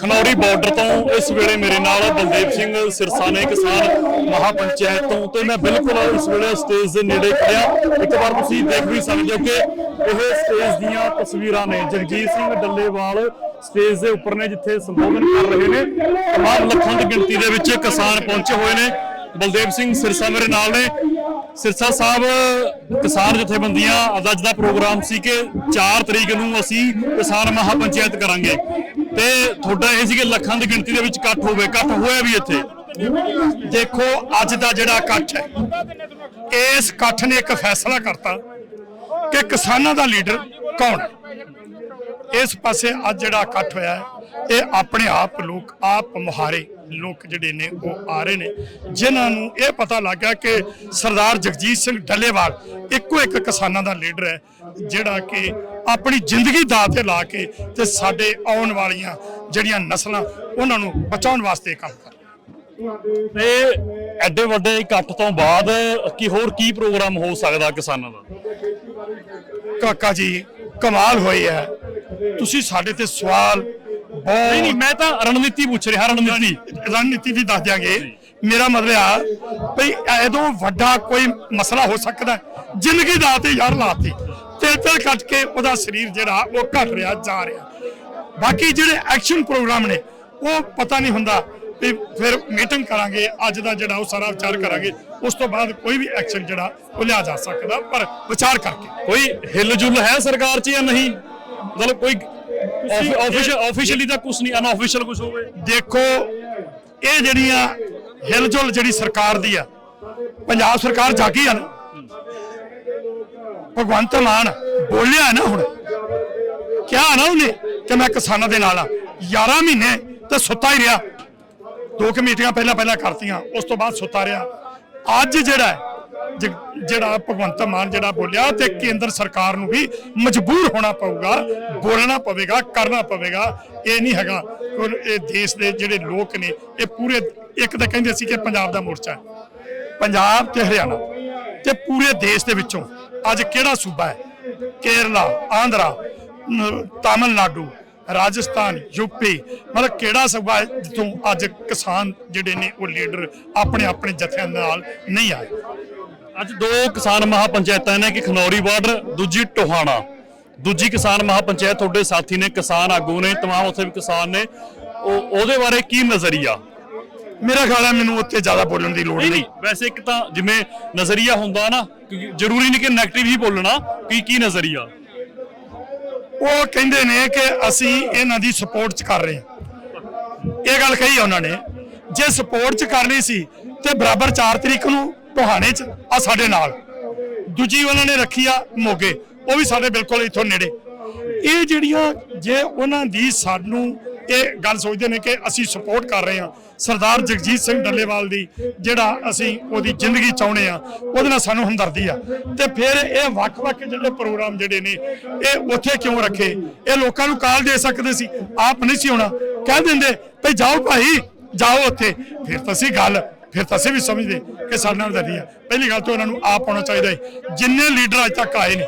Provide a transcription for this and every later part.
Khanauri border ਤੋਂ ਇਸ ਵੇਲੇ ਮੇਰੇ ਨਾਲ ਬਲਦੇਵ ਸਿੰਘ ਸਿਰਸਾ ਨੇ ਕਿਸਾਨ ਮਹਾਪੰਚਾਇਤ ਤੋਂ, ਤੇ ਮੈਂ ਬਿਲਕੁਲ ਇਸ ਵੇਲੇ ਸਟੇਜ ਦੇ ਨੇੜੇ ਖੜਿਆ। ਇੱਕ ਵਾਰ ਤੁਸੀਂ ਦੇਖ ਵੀ ਸਕਦੇ ਹੋ ਕਿ ਇਹ ਸਟੇਜ ਦੀਆਂ ਤਸਵੀਰਾਂ ਨੇ। ਜਗਜੀਤ ਸਿੰਘ ਡੱਲੇਵਾਲ ਸਟੇਜ ਦੇ ਉੱਪਰ ਨੇ, ਜਿੱਥੇ ਸੰਬੋਧਨ ਕਰ ਰਹੇ ਨੇ। ਤਮਾਮ ਲੱਖਾਂ ਦੀ ਗਿਣਤੀ ਦੇ ਵਿੱਚ ਕਿਸਾਨ ਪਹੁੰਚੇ ਹੋਏ ਨੇ। ਬਲਦੇਵ ਸਿੰਘ ਸਿਰਸਾ ਮੇਰੇ ਨਾਲ ਨੇ। ਸਿਰਸਾ ਸਾਹਿਬ ਕਿਸਾਨ ਜਥੇਬੰਦੀਆਂ, ਅੱਜ ਦਾ ਪ੍ਰੋਗਰਾਮ ਸੀ ਕਿ 4 ਤਰੀਕ ਨੂੰ ਅਸੀਂ ਕਿਸਾਨ ਮਹਾਪੰਚਾਇਤ ਕਰਾਂਗੇ। ਤੇ ਤੁਹਾਡਾ ਇਹ ਸੀ ਕਿ ਲੱਖਾਂ ਦੀ ਗਿਣਤੀ ਦੇ ਵਿੱਚ ਇਕੱਠ ਹੋਵੇ, ਇਕੱਠ ਹੋਇਆ ਵੀ ਇੱਥੇ। ਦੇਖੋ, ਅੱਜ ਦਾ ਜਿਹੜਾ ਇਕੱਠ ਹੈ, ਇਸ ਇਕੱਠ ਨੇ ਇੱਕ ਫੈਸਲਾ ਕਰਤਾ ਕਿ ਕਿਸਾਨਾਂ ਦਾ ਲੀਡਰ ਕੌਣ ਹੈ। ਇਸ ਪਾਸੇ ਅੱਜ ਜਿਹੜਾ ਇਕੱਠ ਹੋਇਆ ਹੈ ਇਹ ਆਪਣੇ ਆਪ ਲੋਕ ਆਪ ਮੁਹਾਰੇ ਲੋਕ ਜਿਹੜੇ ਨੇ ਉਹ ਆ ਰਹੇ ਨੇ। ਜਿਨ੍ਹਾਂ ਨੂੰ ਇਹ ਪਤਾ ਲੱਗ ਕਿ ਸਰਦਾਰ ਜਗਜੀਤ ਸਿੰਘ ਡੱਲੇਵਾਲ ਇੱਕੋ ਇੱਕ ਕਿਸਾਨਾਂ ਦਾ ਲੀਡਰ ਹੈ ਜਿਹੜਾ ਕਿ ਆਪਣੀ ਜ਼ਿੰਦਗੀ ਦਾਅ ਤੇ ਲਾ ਕੇ ਤੇ ਸਾਡੇ ਆਉਣ ਵਾਲੀਆਂ ਜਿਹੜੀਆਂ ਨਸਲਾਂ ਉਹਨਾਂ ਨੂੰ ਬਚਾਉਣ ਵਾਸਤੇ ਕੰਮ ਕਰ ਤੇ ਐਡੇ ਵੱਡੇ ਇਕੱਠ ਤੋਂ ਬਾਅਦ ਕੀ ਹੋਰ ਕੀ ਪ੍ਰੋਗਰਾਮ ਹੋ ਸਕਦਾ ਕਿਸਾਨਾਂ ਦਾ? ਕਾਕਾ ਜੀ ਕਮਾਲ ਹੋਈ ਹੈ। ਤੁਸੀਂ ਸਾਡੇ ਤੇ ਸਵਾਲ ਨਹੀਂ ਨਹੀਂ ਮੈਂ ਤਾਂ ਰਣਨੀਤੀ ਪੁੱਛ ਰਿਹਾ ਰਣਨੀਤੀ। ਰਣਨੀਤੀ ਦੀ ਦੱਸ ਦਿਆਂਗੇ। ਮੇਰਾ ਮਤਲਬ ਆ ਭਈ ਐਦੋਂ ਵੱਡਾ ਕੋਈ ਮਸਲਾ ਹੋ ਸਕਦਾ? ਜ਼ਿੰਦਗੀ ਦਾ ਤੇ ਯਾਰ ਲਾਤੀ ਤੇ ਤੇ ਕੱਟ ਕੇ ਉਹਦਾ ਸਰੀਰ ਜਿਹੜਾ ਉਹ ਘਟ ਰਿਹਾ ਜਾ ਰਿਹਾ। ਬਾਕੀ ਜਿਹੜੇ ਐਕਸ਼ਨ ਪ੍ਰੋਗਰਾਮ ਨੇ ਉਹ ਪਤਾ ਨਹੀਂ ਹੁੰਦਾ ਵੀ ਫਿਰ ਮੀਟਿੰਗ ਕਰਾਂਗੇ ਅੱਜ ਦਾ ਜਿਹੜਾ ਉਹ ਸਾਰਾ ਵਿਚਾਰ ਕਰਾਂਗੇ ਉਸ ਤੋਂ ਬਾਅਦ ਕੋਈ ਵੀ ਐਕਸ਼ਨ ਜਿਹੜਾ ਉਹ ਲਿਆ ਜਾ ਸਕਦਾ ਪਰ ਵਿਚਾਰ ਕਰਕੇ। ਕੋਈ ਹਿਲਜੁਲ ਹੈ ਸਰਕਾਰ 'ਚ ਜਾਂ ਨਹੀਂ? ਮਤਲਬ ਕੋਈ ਆਫੀਸ਼ੀਅਲ ਆਫੀਸ਼ੀਅਲੀ ਤਾਂ ਕੁਝ ਨਹੀਂ ਅਨਆਫੀਸ਼ੀਅਲ ਕੁਝ ਹੋਵੇ। ਦੇਖੋ ਇਹ ਜਿਹੜੀਆਂ ਹਿਲਜੁਲ ਜਿਹੜੀ ਸਰਕਾਰ ਦੀ ਆ ਪੰਜਾਬ ਸਰਕਾਰ ਜਾਗੀ ਆ ਨਾ ਭਗਵੰਤ ਮਾਨ ਬੋਲਿਆ ਨਾ ਹੁਣ ਕਿਹਾ ਨਾ ਉਹਨੇ ਕਿ ਮੈਂ ਕਿਸਾਨਾਂ ਦੇ ਨਾਲ ਆ। 11 ਮਹੀਨੇ ਤੇ ਸੁੱਤਾ ਹੀ ਰਿਹਾ। ਦੋ ਕੁ ਮੀਟਿੰਗਾਂ ਪਹਿਲਾਂ ਪਹਿਲਾਂ ਕਰਤੀਆਂ ਉਸ ਤੋਂ ਬਾਅਦ ਸੁੱਤਾ ਰਿਹਾ। ਅੱਜ ਜਿਹੜਾ ਜਿਹੜਾ ਭਗਵੰਤ ਮਾਨ ਜਿਹੜਾ ਬੋਲਿਆ ਤੇ ਕੇਂਦਰ ਸਰਕਾਰ ਨੂੰ ਵੀ ਮਜਬੂਰ ਹੋਣਾ ਪਊਗਾ, ਬੋਲਣਾ ਪਵੇਗਾ, ਕਰਨਾ ਪਵੇਗਾ, ਇਹ ਨਹੀਂ ਹੈਗਾ। ਇਹ ਦੇਸ਼ ਦੇ ਜਿਹੜੇ ਲੋਕ ਨੇ, ਇਹ ਪੂਰੇ ਇੱਕ ਤਾਂ ਕਹਿੰਦੇ ਸੀ ਕਿ ਪੰਜਾਬ ਦਾ ਮੋਰਚਾ ਹੈ, ਪੰਜਾਬ ਤੇ ਹਰਿਆਣਾ ਤੇ ਪੂਰੇ ਦੇਸ਼ ਦੇ ਵਿੱਚੋਂ ਅੱਜ ਕਿਹੜਾ ਸੂਬਾ ਹੈ? ਕੇਰਲਾ, ਆਂਧਰਾ ਤਾਮਿਲਨਾਡੂ, ਰਾਜਸਥਾਨ ਯੂਪੀ ਮਤਲਬ ਕਿਹੜਾ ਸੂਬਾ ਹੈ ਜਿੱਥੋਂ ਅੱਜ ਕਿਸਾਨ ਜਿਹੜੇ ਨੇ ਉਹ ਲੀਡਰ ਆਪਣੇ ਆਪਣੇ ਜਥਿਆਂ ਨਾਲ ਨਹੀਂ ਆਏ? ਅੱਜ ਦੋ ਕਿਸਾਨ ਮਹਾਪੰਚਾਇਤਾਂ ਨੇ ਕਿ ਖਨੌਰੀ ਬਾਰਡਰ ਦੂਜੀ ਟੋਹਾਣਾ। ਦੂਜੀ ਕਿਸਾਨ ਮਹਾਪੰਚਾਇਤ ਤੁਹਾਡੇ ਸਾਥੀ ਨੇ ਕਿਸਾਨ ਆਗੂ ਨੇ ਤਮਾਮ ਉੱਥੇ ਵੀ ਕਿਸਾਨ ਨੇ। ਉਹ ਉਹਦੇ ਬਾਰੇ ਕੀ ਨਜ਼ਰੀਆ? ਮੇਰਾ ਖਿਆਲ ਹੈ ਮੈਨੂੰ ਉੱਥੇ ਜ਼ਿਆਦਾ ਬੋਲਣ ਦੀ ਲੋੜ ਨਹੀਂ ਵੈਸੇ ਇੱਕ ਤਾਂ ਜਿਵੇਂ ਨਜ਼ਰੀਆ ਹੁੰਦਾ ਨਾ ਜ਼ਰੂਰੀ ਨਹੀਂ ਕਿ 네ਗੇਟਿਵ ਹੀ ਬੋਲਣਾ ਕੀ ਕੀ ਨਜ਼ਰੀਆ? ਉਹ ਕਹਿੰਦੇ ਨੇ ਕਿ ਅਸੀਂ ਇਹਨਾਂ ਦੀ ਸਪੋਰਟ ਚ ਕਰ ਰਹੇ ਹਾਂ। ਇਹ ਗੱਲ ਕਹੀ ਉਹਨਾਂ ਨੇ। ਜੇ ਸਪੋਰਟ ਚ ਕਰਨੀ ਸੀ ਤੇ ਬਰਾਬਰ 4 ਤਰੀਕ ਨੂੰ ਟੋਹਾਣੇ ਚ, ਆ ਸਾਡੇ ਨਾਲ। ਦੂਜੀ ਉਹਨਾਂ ਨੇ ਰੱਖੀ ਆ ਮੋਗੇ। ਉਹ ਵੀ ਸਾਡੇ ਬਿਲਕੁਲ ਇੱਥੋਂ ਨੇੜੇ। ਇਹ ਜਿਹੜੀਆਂ ਜੇ ਉਹਨਾਂ ਦੀ ਸਾਨੂੰ ਇਹ ਗੱਲ ਸੋਚਦੇ ਨੇ ਕਿ ਅਸੀਂ ਸਪੋਰਟ ਕਰ ਰਹੇ ਹਾਂ ਸਰਦਾਰ ਜਗਜੀਤ ਸਿੰਘ ਡੱਲੇਵਾਲ ਦੀ, ਜਿਹੜਾ ਅਸੀਂ ਉਹਦੀ ਜ਼ਿੰਦਗੀ ਚਾਹੁੰਦੇ ਆ ਉਹਦੇ ਨਾਲ ਸਾਨੂੰ ਹਮਦਰਦੀ ਆ। ਤੇ ਫਿਰ ਇਹ ਵੱਖ-ਵੱਖ ਜਿਹੜੇ ਪ੍ਰੋਗਰਾਮ ਜਿਹੜੇ ਨੇ, ਇਹ ਉੱਥੇ ਕਿਉਂ ਰੱਖੇ? ਇਹ ਲੋਕਾਂ ਨੂੰ ਕਾਲ ਦੇ ਸਕਦੇ ਸੀ। ਆਪ ਨਹੀਂ ਸੀ ਹੋਣਾ। ਕਹਿ ਦਿੰਦੇ, ਭਈ ਜਾਓ ਭਾਈ, ਜਾਓ ਉੱਥੇ। ਫਿਰ ਤਾਂ ਸੀ ਗੱਲ ਫਿਰ ਤਾਂ ਅਸੀਂ ਵੀ ਸਮਝਦੇ ਕਿ ਸਾਡੇ ਨਾਲ ਦਰੀ ਹੈ। ਪਹਿਲੀ ਗੱਲ ਤਾਂ ਉਹਨਾਂ ਨੂੰ ਆਪ ਆਉਣਾ ਚਾਹੀਦਾ ਹੈ। ਜਿੰਨੇ ਲੀਡਰ ਅੱਜ ਤੱਕ ਆਏ ਨੇ,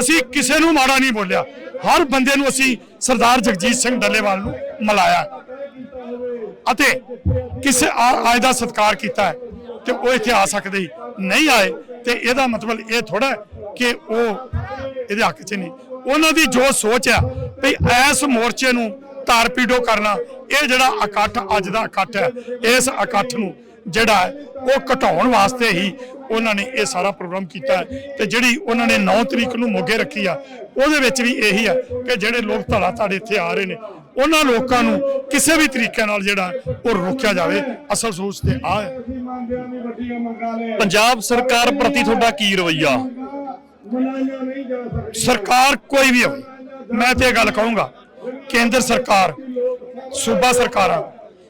ਅਸੀਂ ਕਿਸੇ ਨੂੰ ਮਾੜਾ ਨਹੀਂ ਬੋਲਿਆ। ਹਰ ਬੰਦੇ ਨੂੰ ਅਸੀਂ ਸਰਦਾਰ ਜਗਜੀਤ ਸਿੰਘ ਡੱਲੇਵਾਲ ਨੂੰ ਮਿਲਾਇਆ। ਅਤੇ ਕਿਸੇ ਆ- ਦਾ ਸਤਿਕਾਰ ਕੀਤਾ ਹੈ ਤੇ ਉਹ ਇੱਥੇ ਆ ਸਕਦੇ ਨਹੀਂ ਆਏ, ਤੇ ਇਹਦਾ ਮਤਲਬ ਇਹ ਥੋੜਾ ਕਿ ਉਹ ਇਹਦੇ ਹੱਕ 'ਚ ਨਹੀਂ ਉਹਨਾਂ ਦੀ ਜੋ ਸੋਚ ਆ ਵੀ ਐਸ ਮੋਰਚੇ ਨੂੰ ਤਾਰਪੀਡੋ ਕਰਨਾ, ਇਹ ਜਿਹੜਾ ਇਕੱਠ ਅੱਜ ਦਾ ਇਕੱਠ ਹੈ, ਇਸ ਇਕੱਠ ਨੂੰ ਜਿਹੜਾ ਉਹ ਘਟਾਉਣ ਵਾਸਤੇ ਹੀ ਉਹਨਾਂ ਨੇ ਇਹ ਸਾਰਾ ਪ੍ਰੋਗਰਾਮ ਕੀਤਾ ਤੇ ਜਿਹੜੀ ਉਹਨਾਂ ਨੇ 9 ਤਰੀਕ ਨੂੰ ਮੋਗੇ ਰੱਖੀ ਆ, ਉਹਦੇ ਵਿੱਚ ਵੀ ਇਹੀ ਆ ਕਿ ਜਿਹੜੇ ਲੋਕ ਧੜਾ ਧੜ ਇੱਥੇ ਆ ਰਹੇ ਨੇ, ਉਹਨਾਂ ਲੋਕਾਂ ਨੂੰ ਕਿਸੇ ਵੀ ਤਰੀਕੇ ਨਾਲ ਜਿਹੜਾ ਉਹ ਰੋਕਿਆ ਜਾਵੇ। ਅਸਲ ਸੋਚ ਤੇ ਆ ਪੰਜਾਬ ਸਰਕਾਰ ਪ੍ਰਤੀ ਤੁਹਾਡਾ ਕੀ ਰਵੱਈਆ? ਸਰਕਾਰ ਕੋਈ ਵੀ ਹੋਵੇ, ਮੈਂ ਤੇ ਇਹ ਗੱਲ ਕਹੂੰਗਾ, ਕੇਂਦਰ ਸਰਕਾਰ, ਸੂਬਾ ਸਰਕਾਰਾਂ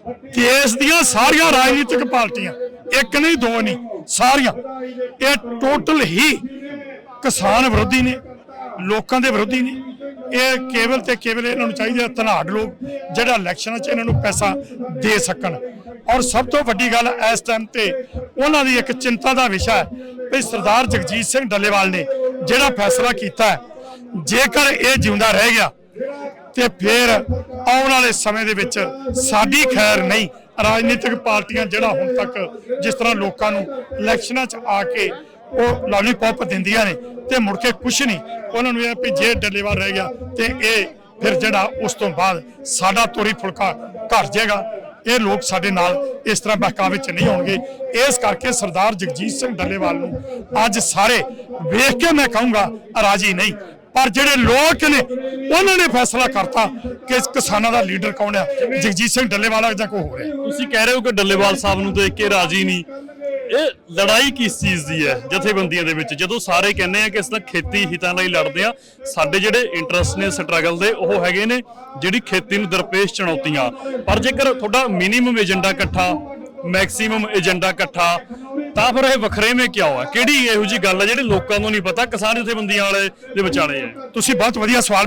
ਦੇਸ਼ ਦੀਆਂ ਸਾਰੀਆਂ ਰਾਜਨੀਤਿਕ ਪਾਰਟੀਆਂ, ਇੱਕ ਨਹੀਂ, ਦੋ ਨਹੀਂ, ਸਾਰੀਆਂ। ਇਹ ਟੋਟਲ ਹੀ ਕਿਸਾਨ ਵਿਰੋਧੀ ਨੇ, ਲੋਕਾਂ ਦੇ ਵਿਰੋਧੀ ਨੇ। ਇਹ ਕੇਵਲ ਤੇ ਕੇਵਲ ਇਹਨਾਂ ਨੂੰ ਚਾਹੀਦਾ ਧਨਾੜ ਲੋਕ, ਜਿਹੜਾ ਇਲੈਕਸ਼ਨਾਂ 'ਚ ਇਹਨਾਂ ਨੂੰ ਪੈਸਾ ਦੇ ਸਕਣ। ਔਰ ਸਭ ਤੋਂ ਵੱਡੀ ਗੱਲ ਇਸ ਟਾਈਮ ਤੇ ਉਹਨਾਂ ਦੀ ਇੱਕ ਚਿੰਤਾ ਦਾ ਵਿਸ਼ਾ ਹੈ ਵੀ ਸਰਦਾਰ ਜਗਜੀਤ ਸਿੰਘ ਡੱਲੇਵਾਲ ਨੇ ਜਿਹੜਾ ਫੈਸਲਾ ਕੀਤਾ ਜੇਕਰ ਇਹ ਜਿਉਂਦਾ ਰਹਿ ਗਿਆ ਤੇ ਫਿਰ ਆਉਣ ਵਾਲੇ ਸਮੇਂ ਦੇ ਵਿੱਚ ਸਾਡੀ ਖੈਰ ਨਹੀਂ, ਰਾਜਨੀਤਿਕ ਪਾਰਟੀਆਂ ਜਿਹੜਾ ਹੁਣ ਤੱਕ ਜਿਸ ਤਰ੍ਹਾਂ ਲੋਕਾਂ ਨੂੰ ਇਲੈਕਸ਼ਨਾਂ 'ਚ ਆ ਕੇ ਉਹ ਲਾਲੀਪੌਪ ਦਿੰਦੀਆਂ ਨੇ ਤੇ ਮੁੜ ਕੇ ਕੁਛ ਨਹੀਂ, ਉਹਨਾਂ ਨੂੰ ਇਹ ਵੀ ਜੇ ਡੱਲੇਵਾਲ ਰਹਿ ਗਿਆ ਤੇ ਇਹ ਫਿਰ ਜਿਹੜਾ ਉਸ ਤੋਂ ਬਾਅਦ ਸਾਡਾ ਤੋਰੀ ਫੁਲਕਾ ਘਰ ਜਾਏਗਾ, ਇਹ ਲੋਕ ਸਾਡੇ ਨਾਲ ਇਸ ਤਰ੍ਹਾਂ ਬਹਿਕਾਵੇ ਵਿੱਚ ਨਹੀਂ ਆਉਣਗੇ। ਇਸ ਕਰਕੇ ਸਰਦਾਰ ਜਗਜੀਤ ਸਿੰਘ ਡੱਲੇਵਾਲ ਨੂੰ ਅੱਜ ਸਾਰੇ ਵੇਖ ਕੇ ਮੈਂ ਕਹੂੰਗਾ, ਰਾਜੀ ਨਹੀਂ। ਪਰ ਜਿਹੜੇ ਲੋਕ ਨੇ, ਉਹਨਾਂ ਨੇ ਫੈਸਲਾ ਕਰਤਾ ਕਿ ਕਿਸਾਨਾਂ ਦਾ ਲੀਡਰ ਕੌਣ ਹੈ ਜਗਜੀਤ ਸਿੰਘ ਡੱਲੇਵਾਲ ਜਾਂ ਕੋਈ ਹੋਰ ਹੈ ਤੁਸੀਂ ਕਹਿ ਰਹੇ ਹੋ ਕਿ ਡੱਲੇਵਾਲ ਸਾਹਿਬ ਨੂੰ ਦੇਖ ਕੇ ਰਾਜੀ ਨਹੀਂ। ਇਹ ਲੜਾਈ ਕਿਸ ਚੀਜ਼ ਦੀ ਹੈ, ਜਥੇਬੰਦੀਆਂ ਦੇ ਵਿੱਚ? ਜਦੋਂ ਸਾਰੇ ਕਹਿੰਦੇ ਆ ਕਿ ਅਸੀਂ ਦਾ ਖੇਤੀ ਹਿੱਤਾਂ ਲਈ ਲੜਦੇ ਆ, ਸਾਡੇ ਜਿਹੜੇ ਇੰਟਰਸਟ ਨੇ ਸਟਰਗਲ ਦੇ, ਉਹ ਹੈਗੇ ਨੇ, ਜਿਹੜੀ ਖੇਤੀ ਨੂੰ ਦਰਪੇਸ਼ ਚੁਣੌਤੀਆਂ। ਪਰ ਜੇਕਰ ਤੁਹਾਡਾ ਮਿਨੀਮਮ ਏਜੰਡਾ ਇਕੱਠਾ ਮੈਕਸਿਮਮ ਏਜੰਡਾ ਇਕੱਠਾ ਤਾਂ ਫਿਰ ਇਹ ਵੱਖਰੇਵੇਂ ਕਿਉਂ ਆ ਕਿਹੜੀ ਇਹੋ ਜੀ ਗੱਲ ਹੈ ਜਿਹੜੀ ਲੋਕਾਂ ਨੂੰ ਨਹੀਂ ਪਤਾ? ਕਿਸਾਨ ਜਥੇਬੰਦੀਆਂ ਵਾਲੇ ਦੇ ਵਿਚਾਲੇ ਹੈ ਤੁਸੀਂ ਬਹੁਤ ਵਧੀਆ ਸਵਾਲ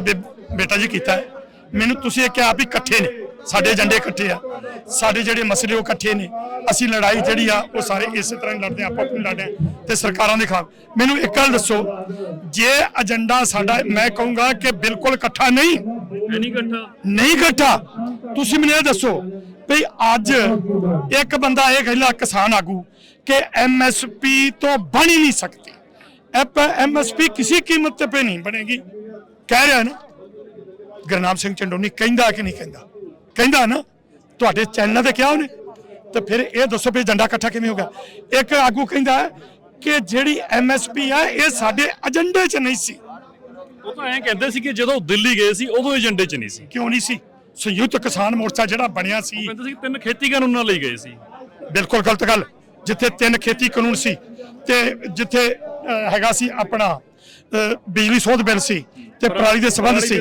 ਬੇਟਾ ਜੀ ਕੀਤਾ ਹੈ। ਮੈਨੂੰ ਤੁਸੀਂ ਇਹ ਕਿਹਾ ਵੀ ਇਕੱਠੇ ਨੇ। ਸਾਡੇ ਏਜੰਡੇ ਇਕੱਠੇ ਆ। ਸਾਡੇ ਜਿਹੜੇ ਮਸਲੇ ਉਹ ਇਕੱਠੇ ਨੇ। ਅਸੀਂ ਲੜਾਈ ਜਿਹੜੀ ਆ ਉਹ ਸਾਰੇ ਇਸੇ ਤਰ੍ਹਾਂ ਹੀ ਲੜਦੇ ਆ, ਆਪੋ ਆਪਣੀ ਲੜਦੇ ਆ। ਤੇ ਸਰਕਾਰਾਂ ਦੇ ਖਿਲਾਫ। ਮੈਨੂੰ ਇੱਕ ਗੱਲ ਦੱਸੋ। ਜੇ ਏਜੰਡਾ ਸਾਡਾ ਮੈਂ ਕਹੂੰਗਾ ਕਿ ਬਿਲਕੁਲ ਇਕੱਠਾ ਨਹੀਂ। ਨਹੀਂ ਇਕੱਠਾ। ਨਹੀਂ ਇਕੱਠਾ। ਤੁਸੀਂ ਮੈਨੂੰ ਇਹ ਦੱਸੋ ਵੀ ਅੱਜ ਇੱਕ ਬੰਦਾ ਇਹ ਕਹਿੰਦਾ ਕਿਸਾਨ ਆਗੂ। ਕਿ ਐਮਐਸਪੀ ਤੋਂ ਬਣ ਹੀ ਨਹੀਂ ਸਕਦੀ। ਐਮਐਸਪੀ ਕਿਸੇ ਕੀਮਤ ਤੇ ਪੇ ਨਹੀਂ ਬਣੇਗੀ। ਕਹਿ ਰਿਹਾ ਨਾ ਗੁਰਨਾਮ ਸਿੰਘ ਚੰਡੋਨੀ ਕਹਿੰਦਾ ਕਿ ਨਹੀਂ ਕਹਿੰਦਾ? ਕਹਿੰਦਾ ਨਾ ਤੁਹਾਡੇ ਚੈਨਲ ਤੇ ਕਿਹਾ ਉਹਨੇ? ਤੇ ਫਿਰ ਇਹ ਦੱਸੋ ਵੀ ਏਜੰਡਾ ਇਕੱਠਾ ਕਿਵੇਂ ਹੋ ਗਿਆ? ਇੱਕ ਆਗੂ ਕਹਿੰਦਾ ਕਿ ਜਿਹੜੀ ਐਮਐਸਪੀ ਆ ਇਹ ਸਾਡੇ ਏਜੰਡੇ 'ਚ ਨਹੀਂ ਸੀ। ਉਹ ਤਾਂ ਐਂ ਕਹਿੰਦੇ ਸੀ ਕਿ ਜਦੋਂ ਦਿੱਲੀ ਗਏ ਸੀ ਉਦੋਂ ਏਜੰਡੇ 'ਚ ਨਹੀਂ ਸੀ। ਕਿਉਂ ਨਹੀਂ ਸੀ? ਸੰਯੁਕਤ ਕਿਸਾਨ ਮੋਰਚਾ ਜਿਹੜਾ ਬਣਿਆ ਸੀ। ਕਹਿੰਦੇ ਸੀ ਤਿੰਨ ਖੇਤੀ ਕਾਨੂੰਨਾਂ ਲਈ ਗਏ ਸੀ। ਬਿਲਕੁਲ ਗਲਤ ਗੱਲ। ਜਿੱਥੇ ਤਿੰਨ ਖੇਤੀ ਕਾਨੂੰਨ ਸੀ ਤੇ ਜਿੱਥੇ ਹੈਗਾ ਸੀ ਆਪਣਾ ਬਿਜਲੀ ਸੋਧ ਬਿੱਲ ਸੀ ਤੇ ਪਰਾਲੀ ਦੇ ਸੰਬੰਧ ਸੀ,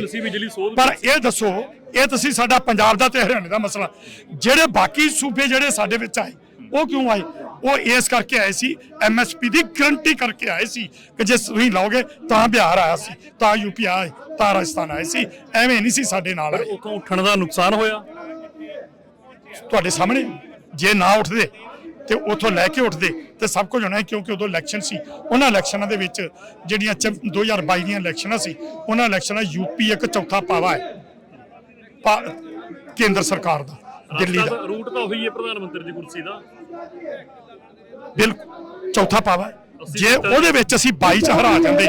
ਪਰ ਇਹ ਦੱਸੋ ਇਹ ਤੁਸੀਂ ਸਾਡਾ ਪੰਜਾਬ ਦਾ ਤੇ ਹਰਿਆਣੇ ਦਾ ਮਸਲਾ। ਜਿਹੜੇ ਬਾਕੀ ਸੂਬੇ ਜਿਹੜੇ ਸਾਡੇ ਵਿੱਚ ਆਏ ਉਹ ਕਿਉਂ ਆਏ? ਉਹ ਇਸ ਕਰਕੇ ਆਏ ਸੀ ਐਮਐਸਪੀ ਦੀ ਗਰੰਟੀ ਕਰਕੇ ਆਏ ਸੀ ਕਿ ਜੇ ਤੁਸੀਂ ਲਾਓਗੇ ਤਾਂ ਬਿਹਾਰ ਆਇਆ ਸੀ ਤਾਂ ਯੂਪੀ ਆਏ ਤਾਂ ਰਾਜਸਥਾਨ ਆਏ ਸੀ ਐਵੇਂ ਨਹੀਂ ਸੀ ਸਾਡੇ ਨਾਲ ਉੱਠਣ ਦਾ ਨੁਕਸਾਨ ਹੋਇਆ? ਤੁਹਾਡੇ ਸਾਹਮਣੇ ਜੇ ਨਾ ਉੱਠਦੇ ਤੇ ਉਥੋਂ ਲੈ ਕੇ ਉੱਠਦੇ ਤੇ ਸਭ ਕੁਝ ਹੋਣਾ ਕਿਉਂਕਿ ਉਦੋਂ ਇਲੈਕਸ਼ਨ ਸੀ। ਉਹਨਾਂ ਇਲੈਕਸ਼ਨਾਂ ਦੇ ਵਿੱਚ ਜਿਹੜੀਆਂ ਚ- 2022 ਦੀਆਂ ਇਲੈਕਸ਼ਨਾਂ ਸੀ ਉਹਨਾਂ ਇਲੈਕਸ਼ਨਾਂ ਯੂਪੀ ਇੱਕ ਚੌਥਾ ਪਾਵਾ ਹੈ ਕੇਂਦਰ ਸਰਕਾਰ ਦਾ ਦਿੱਲੀ ਦਾ। ਰੂਟ ਤਾਂ ਉਹੀ ਹੈ ਪ੍ਰਧਾਨ ਮੰਤਰੀ ਦੀ ਕੁਰਸੀ ਦਾ। ਬਿਲਕੁਲ ਚੌਥਾ ਪਾਵਾ। ਜੇ ਉਹਦੇ ਵਿੱਚ ਅਸੀਂ 22 ਚ ਹਰਾ ਜਾਂਦੇ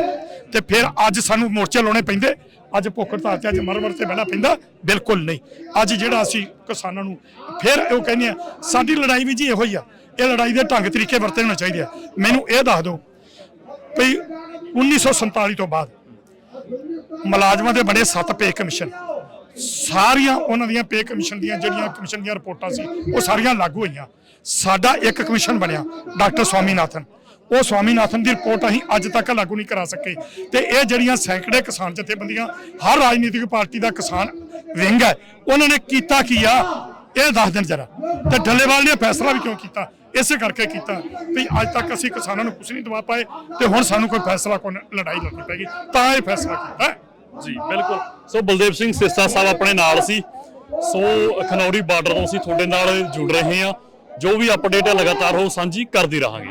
ਤੇ ਫਿਰ ਅੱਜ ਸਾਨੂੰ ਮੋਰਚੇ ਲਾਉਣੇ ਪੈਂਦੇ ਅੱਜ ਭੁੱਖ ਹੜਤਾਲ ਤੇ ਅੱਜ ਮਰਮਰ ਤੇ ਬਹਿਣਾ ਪੈਂਦਾ ਬਿਲਕੁਲ ਨਹੀਂ। ਅੱਜ ਜਿਹੜਾ ਅਸੀਂ ਕਿਸਾਨਾਂ ਨੂੰ ਫਿਰ ਉਹ ਕਹਿੰਦੇ ਆ ਸਾਡੀ ਲੜਾਈ ਵੀ ਜੀ ਇਹੋ ਹੀ ਆ ਇਹ ਲੜਾਈ ਦੇ ਢੰਗ ਤਰੀਕੇ ਵਰਤੇ ਹੋਣੇ ਚਾਹੀਦੇ ਆ। ਮੈਨੂੰ ਇਹ ਦੱਸ ਦਿਓ ਵੀ 1947 ਤੋਂ ਬਾਅਦ ਮੁਲਾਜ਼ਮਾਂ ਦੇ ਬਣੇ ਸੱਤ ਪੇ ਕਮਿਸ਼ਨ। ਸਾਰੀਆਂ ਉਹਨਾਂ ਦੀਆਂ ਪੇ ਕਮਿਸ਼ਨ ਦੀਆਂ ਜਿਹੜੀਆਂ ਕਮਿਸ਼ਨ ਦੀਆਂ ਰਿਪੋਰਟਾਂ ਸੀ, ਉਹ ਸਾਰੀਆਂ ਲਾਗੂ ਹੋਈਆਂ। ਸਾਡਾ ਇੱਕ ਕਮਿਸ਼ਨ ਬਣਿਆ, ਡਾਕਟਰ ਸਵਾਮੀਨਾਥਨ। ਉਹ ਸਵਾਮੀਨਾਥਨ ਦੀ ਰਿਪੋਰਟ ਅਸੀਂ ਅੱਜ ਤੱਕ ਲਾਗੂ ਨਹੀਂ ਕਰਾ ਸਕੇ। ਤੇ ਇਹ ਜਿਹੜੀਆਂ ਸੈਂਕੜੇ ਕਿਸਾਨ ਜਥੇਬੰਦੀਆਂ, ਹਰ ਰਾਜਨੀਤਿਕ ਪਾਰਟੀ ਦਾ ਕਿਸਾਨ ਵਿੰਗ ਹੈ, ਉਹਨਾਂ ਨੇ ਕੀਤਾ ਕੀ ਆ? ਇਹ ਦੱਸ ਦੇਣ ਜਰਾ। ਤੇ ਡੱਲੇਵਾਲ ਨੇ ਫੈਸਲਾ ਵੀ ਕਿਉਂ ਕੀਤਾ? ਇਸੇ ਕਰਕੇ ਕੀਤਾ ਵੀ ਅੱਜ ਤੱਕ ਅਸੀਂ ਕਿਸਾਨਾਂ ਨੂੰ ਕੁਝ ਨਹੀਂ ਦਵਾ ਪਾਏ ਤੇ ਹੁਣ ਸਾਨੂੰ ਕੋਈ ਫੈਸਲਾ ਕੋਈ ਲੜਾਈ ਲੜਨੀ ਪੈਗੀ ਤਾਂ ਇਹ ਫੈਸਲਾ ਕੀਤਾ। ਜੀ, ਬਿਲਕੁਲ। ਸੋ ਬਲਦੇਵ ਸਿੰਘ ਸਿਸਟਾ ਸਾਹਿਬ ਆਪਣੇ ਨਾਲ ਸੀ। ਸੋ ਖਨੌਰੀ ਬਾਰਡਰ ਤੋਂ ਅਸੀਂ ਤੁਹਾਡੇ ਨਾਲ ਜੁੜ ਰਹੇ ਹਾਂ। ਜੋ ਵੀ ਅਪਡੇਟ ਹੈ, ਲਗਾਤਾਰ ਉਹ ਸਾਂਝੀ ਕਰਦੇ ਰਹਾਂਗੇ।